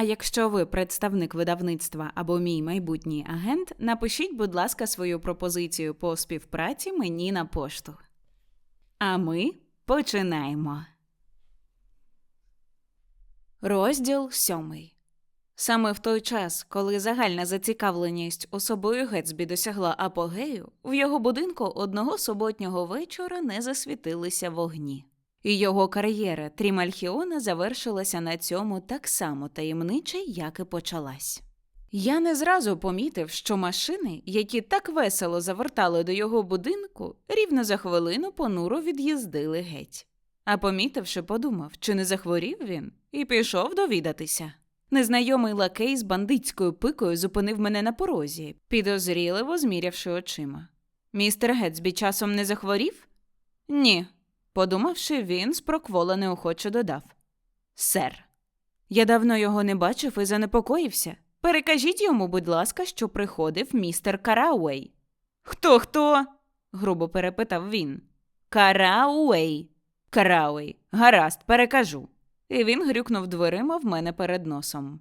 А якщо ви представник видавництва або мій майбутній агент, напишіть, будь ласка, свою пропозицію по співпраці мені на пошту. А ми починаємо. Розділ сьомий. Саме в той час, коли загальна зацікавленість особою Гетсбі досягла апогею, в його будинку одного суботнього вечора не засвітилися вогні. І його кар'єра Трімальхіона завершилася на цьому так само таємниче, як і почалась. Я не зразу помітив, що машини, які так весело завертали до його будинку, рівно за хвилину понуро від'їздили геть. А помітивши, подумав, чи не захворів він, і пішов довідатися. Незнайомий лакей з бандитською пикою зупинив мене на порозі, підозріливо змірявши очима. Містер Гетсбі часом не захворів? Ні. Подумавши, він спроквола неохоче додав. Сер. Я давно його не бачив і занепокоївся. Перекажіть йому, будь ласка, що приходив містер Карауей. Хто хто? грубо перепитав він. Карауей. Карауей. Гаразд, перекажу. І він грюкнув дверима в мене перед носом.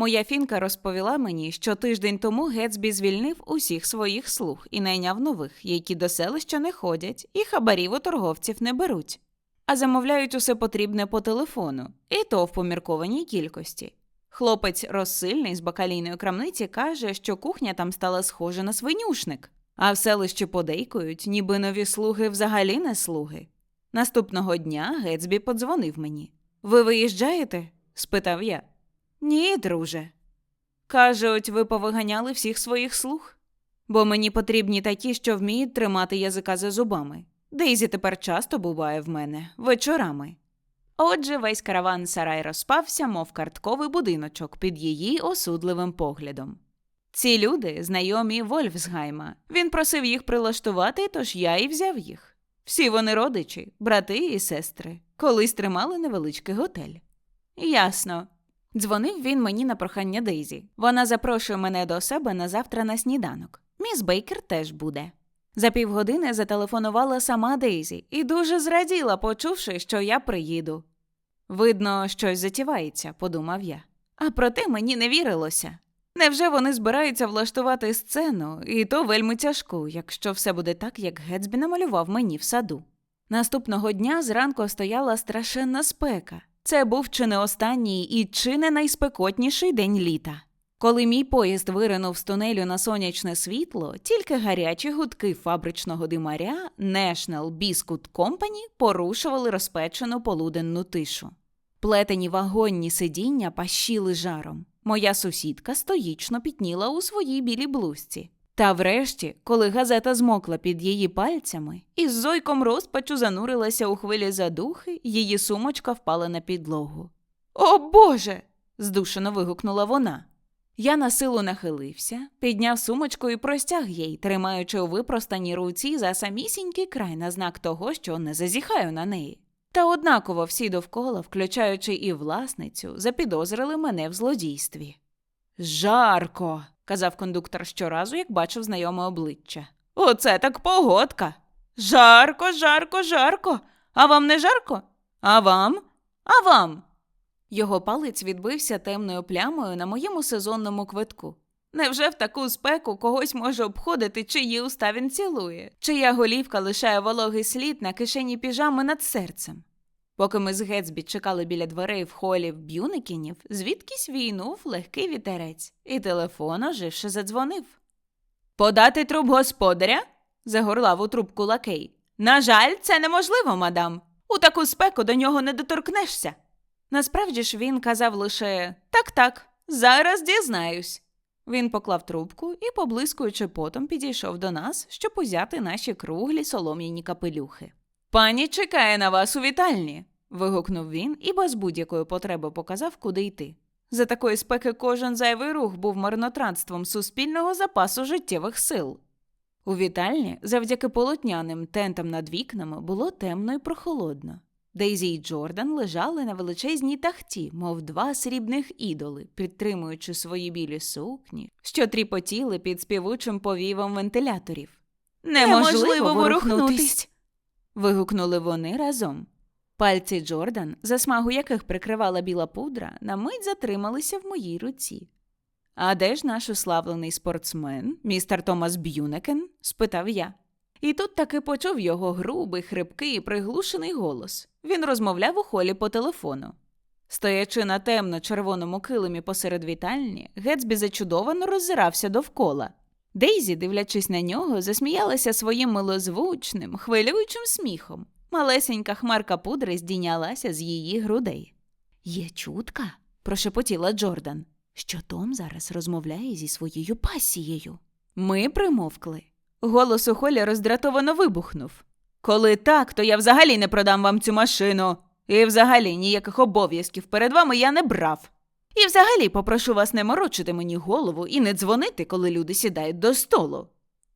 Моя фінка розповіла мені, що тиждень тому Гетсбі звільнив усіх своїх слуг і найняв нових, які до селища не ходять, і хабарів у торговців не беруть, а замовляють усе потрібне по телефону, і то в поміркованій кількості. Хлопець розсильний з бакалійної крамниці каже, що кухня там стала схожа на свинюшник, а в селищі подейкують, ніби нові слуги взагалі не слуги. Наступного дня Гетсбі подзвонив мені. Ви виїжджаєте? спитав я. Ні, друже. Кажуть, ви повиганяли всіх своїх слуг? Бо мені потрібні такі, що вміють тримати язика за зубами. Дейзі тепер часто буває в мене вечорами. Отже, весь караван сарай розпався, мов картковий будиночок під її осудливим поглядом. Ці люди знайомі Вольфсгайма. Він просив їх прилаштувати, тож я і взяв їх. Всі вони родичі, брати і сестри, колись тримали невеличкий готель. Ясно. Дзвонив він мені на прохання Дейзі. Вона запрошує мене до себе на завтра на сніданок. Міс Бейкер теж буде. За півгодини зателефонувала сама Дейзі і дуже зраділа, почувши, що я приїду. Видно, щось затівається, подумав я. А проте мені не вірилося. Невже вони збираються влаштувати сцену, і то вельми тяжку, якщо все буде так, як Гетсбі намалював мені в саду. Наступного дня зранку стояла страшенна спека. Це був чи не останній і чи не найспекотніший день літа. Коли мій поїзд виринув з тунелю на сонячне світло, тільки гарячі гудки фабричного димаря National Biscuit Company порушували розпечену полуденну тишу. Плетені вагонні сидіння пащили жаром. Моя сусідка стоїчно пітніла у своїй білій блузці. Та врешті, коли газета змокла під її пальцями, із зойком розпачу занурилася у хвилі задухи, її сумочка впала на підлогу. О Боже. здушено вигукнула вона. Я на силу нахилився, підняв сумочку і простяг їй, тримаючи у випростаній руці за самісінький край на знак того, що не зазіхаю на неї. Та однаково всі довкола, включаючи і власницю, запідозрили мене в злодійстві. Жарко, казав кондуктор щоразу, як бачив знайоме обличчя. Оце так погодка. Жарко, жарко, жарко. А вам не жарко? А вам? А вам? Його палець відбився темною плямою на моєму сезонному квитку. Невже в таку спеку когось може обходити, чиї уста він цілує, чия голівка лишає вологий слід на кишені піжами над серцем? Поки ми з Гетсбі чекали біля дверей в холі в Б'юникінів, звідкись війнув легкий вітерець, і телефон оживши задзвонив. Подати труп господаря? загорлав у трубку лакей. На жаль, це неможливо, мадам. У таку спеку до нього не доторкнешся. Насправді ж він казав лише так, так, зараз дізнаюсь. Він поклав трубку і, поблискуючи потом, підійшов до нас, щоб узяти наші круглі солом'яні капелюхи. Пані чекає на вас у вітальні. Вигукнув він і без будь-якої потреби показав, куди йти. За такої спеки кожен зайвий рух був марнотратством суспільного запасу життєвих сил. У вітальні, завдяки полотняним тентам над вікнами, було темно і прохолодно. Дейзі й Джордан лежали на величезній тахті, мов два срібних ідоли, підтримуючи свої білі сукні, що тріпотіли під співучим повівом вентиляторів. Неможливо ворухнутись!» вигукнули вони разом. Пальці Джордан, засмагу яких прикривала біла пудра, на мить затрималися в моїй руці. А де ж наш уславлений спортсмен, містер Томас Б'юнекен? спитав я. І тут таки почув його грубий, хрипкий і приглушений голос. Він розмовляв у холі по телефону. Стоячи на темно-червоному килимі посеред вітальні, Гетсбі зачудовано роззирався довкола. Дейзі, дивлячись на нього, засміялася своїм милозвучним, хвилюючим сміхом. Малесенька хмарка пудри здійнялася з її грудей. Є чутка, прошепотіла Джордан, що Том зараз розмовляє зі своєю пасією. Ми примовкли. Голос у холі роздратовано вибухнув. Коли так, то я взагалі не продам вам цю машину. І взагалі ніяких обов'язків перед вами я не брав. І взагалі попрошу вас не морочити мені голову і не дзвонити, коли люди сідають до столу.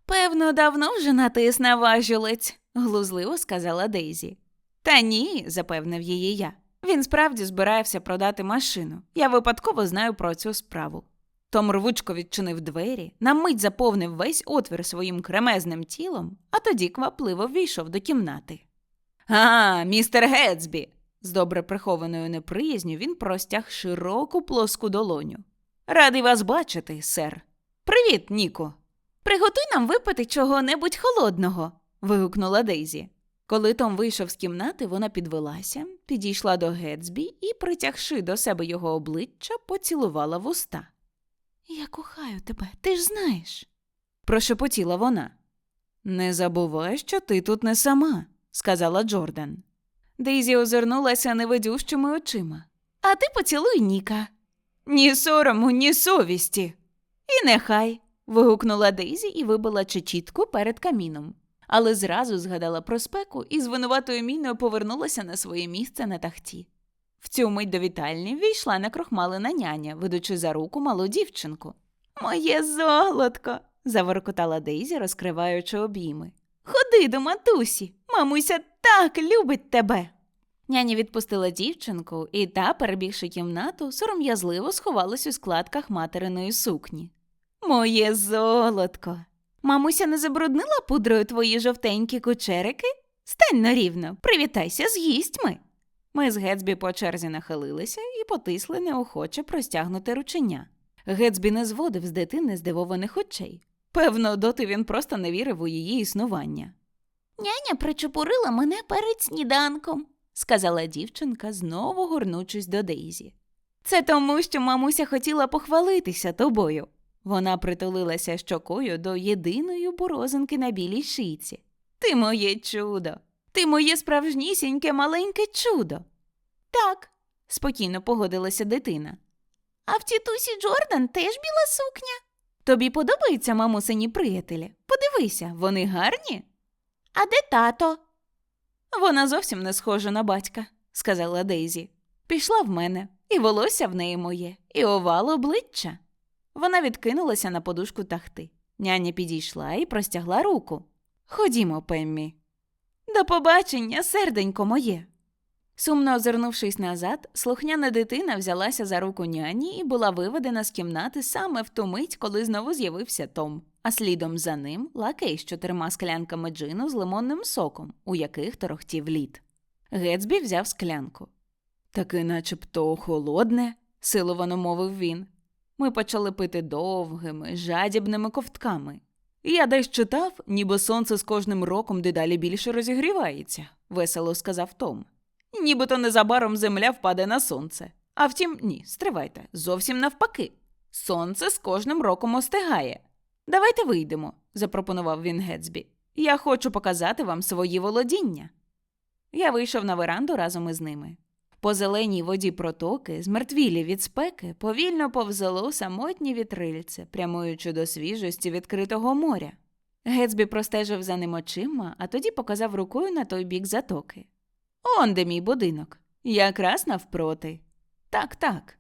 Певно, давно вже натис на важілець, глузливо сказала Дейзі. Та ні, запевнив її я. Він справді збирався продати машину. Я випадково знаю про цю справу. Том рвучко відчинив двері, на мить заповнив весь отвір своїм кремезним тілом, а тоді квапливо ввійшов до кімнати. А, містер Гетсбі. З добре прихованою неприязню він простяг широку плоску долоню. Радий вас бачити, сер. Привіт, Ніко. Приготуй нам випити чого-небудь холодного. Вигукнула Дейзі. Коли Том вийшов з кімнати, вона підвелася, підійшла до Гетсбі і, притягши до себе його обличчя, поцілувала вуста. Я кохаю тебе, ти ж знаєш, прошепотіла вона. Не забувай, що ти тут не сама, сказала Джордан. Дейзі озирнулася невидющими очима. А ти поцілуй Ніка. Ні сорому, ні совісті. І нехай. вигукнула Дейзі і вибила чечітку перед каміном. Але зразу згадала про спеку і з винуватою міною повернулася на своє місце на тахті. В цю мить до вітальні війшла накрохмалена няня, ведучи за руку малу дівчинку. Моє золотко. заворкотала Дейзі, розкриваючи обійми. Ходи до матусі, мамуся так любить тебе. Няня відпустила дівчинку, і та, перебігши кімнату, сором'язливо сховалась у складках материної сукні. Моє золотко. Мамуся не забруднила пудрою твої жовтенькі кучерики? Стань на рівно, привітайся з гістьми. Ми з Гетсбі по черзі нахилилися і потисли неохоче простягнути ручення. Гетсбі не зводив з дитини здивованих очей. Певно, доти він просто не вірив у її існування. Няня причепурила мене перед сніданком, сказала дівчинка, знову горнучись до Дейзі. Це тому, що мамуся хотіла похвалитися тобою. Вона притулилася щокою до єдиної борозинки на білій шийці. Ти моє чудо, ти моє справжнісіньке маленьке чудо. Так, спокійно погодилася дитина. А в тітусі Джордан теж біла сукня. Тобі подобаються мамусині приятелі? Подивися, вони гарні. А де тато? Вона зовсім не схожа на батька, сказала Дейзі. Пішла в мене, і волосся в неї моє, і овал обличчя. Вона відкинулася на подушку тахти. Няня підійшла і простягла руку. Ходімо, Пеммі. До побачення, серденько моє. Сумно озирнувшись назад, слухняна дитина взялася за руку няні і була виведена з кімнати саме в ту мить, коли знову з'явився Том, а слідом за ним лакей з чотирма склянками джину з лимонним соком, у яких торохтів лід. Гетсбі взяв склянку. Таки начебто холодне, силовано мовив він. Ми почали пити довгими, жадібними ковтками. Я десь читав, ніби сонце з кожним роком дедалі більше розігрівається, весело сказав Том. Нібито незабаром земля впаде на сонце. А втім, ні, стривайте, зовсім навпаки. Сонце з кожним роком остигає. Давайте вийдемо, запропонував він Гетсбі. Я хочу показати вам свої володіння. Я вийшов на веранду разом із ними. По зеленій воді протоки, змертвілі від спеки, повільно повзало самотнє вітрильце, прямуючи до свіжості відкритого моря. Гетсбі простежив за ним очима, а тоді показав рукою на той бік затоки. Он де мій будинок. Якраз навпроти. Так, так.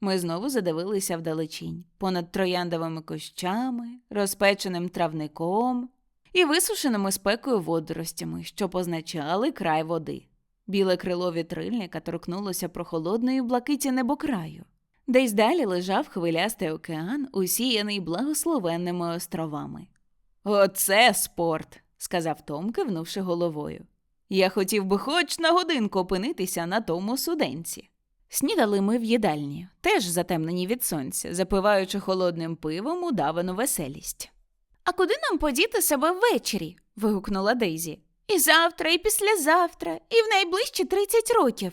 Ми знову задивилися вдалечінь, понад трояндовими кущами, розпеченим травником і висушеними спекою водоростями, що позначали край води. Біле крило вітрильника торкнулося прохолодної блакиті небокраю. Десь далі лежав хвилястий океан, усіяний благословенними островами. Оце спорт, сказав Том, кивнувши головою. Я хотів би хоч на годинку опинитися на тому суденці. Снідали ми в їдальні, теж затемнені від сонця, запиваючи холодним пивом удавану веселість. А куди нам подіти себе ввечері? вигукнула Дейзі. І завтра, і післязавтра, і в найближчі 30 років.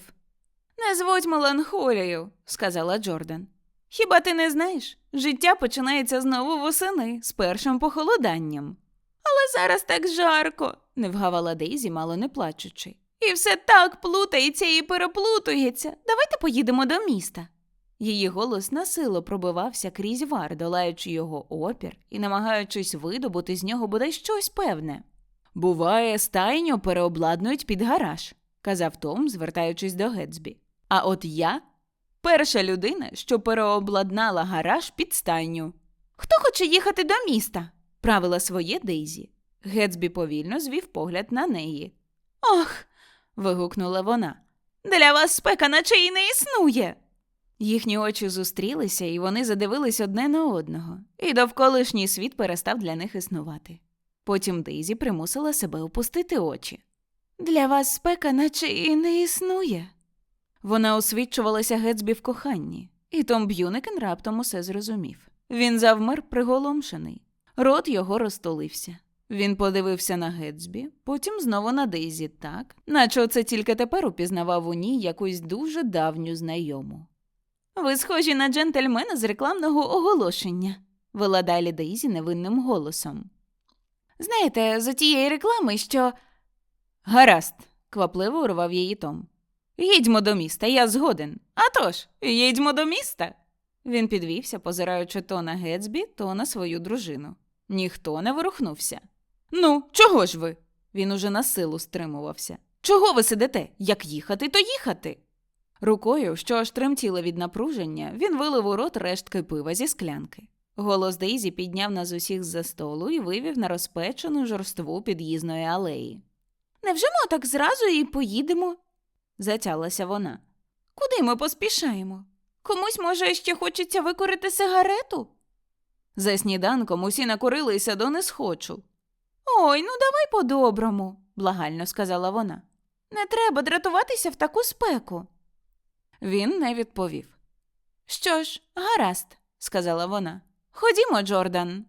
Не зводь меланхолію, сказала Джордан. Хіба ти не знаєш? Життя починається знову восени з першим похолоданням. Але зараз так жарко, не вгавала Дейзі, мало не плачучи. І все так плутається і переплутується. Давайте поїдемо до міста. Її голос насило пробивався крізь вар, долаючи його опір і намагаючись видобути з нього бодай щось певне. Буває, стайню переобладнують під гараж, казав Том, звертаючись до Гетсбі. А от я перша людина, що переобладнала гараж під стайню. Хто хоче їхати до міста? правила своє Дейзі. Гетсбі повільно звів погляд на неї. Ох. вигукнула вона. Для вас спека наче й не існує. Їхні очі зустрілися, і вони задивились одне на одного, і довколишній світ перестав для них існувати. Потім Дейзі примусила себе опустити очі. Для вас спека наче і не існує. Вона освічувалася Гетсбі в коханні, і Том Б'юникен раптом усе зрозумів. Він завмер приголомшений. Рот його розтулився. Він подивився на Гетсбі, потім знову на Дейзі так, наче оце тільки тепер упізнавав у ній якусь дуже давню знайому. Ви схожі на джентльмена з рекламного оголошення, вела далі Дейзі невинним голосом. Знаєте, з тієї реклами, що. Гаразд, квапливо урвав її Том. Їдьмо до міста, я згоден. А тож, їдьмо до міста. Він підвівся, позираючи то на Гетсбі, то на свою дружину. Ніхто не ворухнувся. Ну, чого ж ви? Він уже на силу стримувався. Чого ви сидите? Як їхати, то їхати. Рукою, що аж тремтіла від напруження, він вилив у рот рештки пива зі склянки. Голос Дейзі підняв нас усіх з-за столу і вивів на розпечену жорству під'їзної алеї. Невже ми так зразу і поїдемо? затялася вона. Куди ми поспішаємо? Комусь, може, ще хочеться викорити сигарету? За сніданком усі накурилися до несхочу. Ой, ну давай по-доброму, благально сказала вона. Не треба дратуватися в таку спеку. Він не відповів. Що ж, гаразд, сказала вона. Ходімо, Джордан.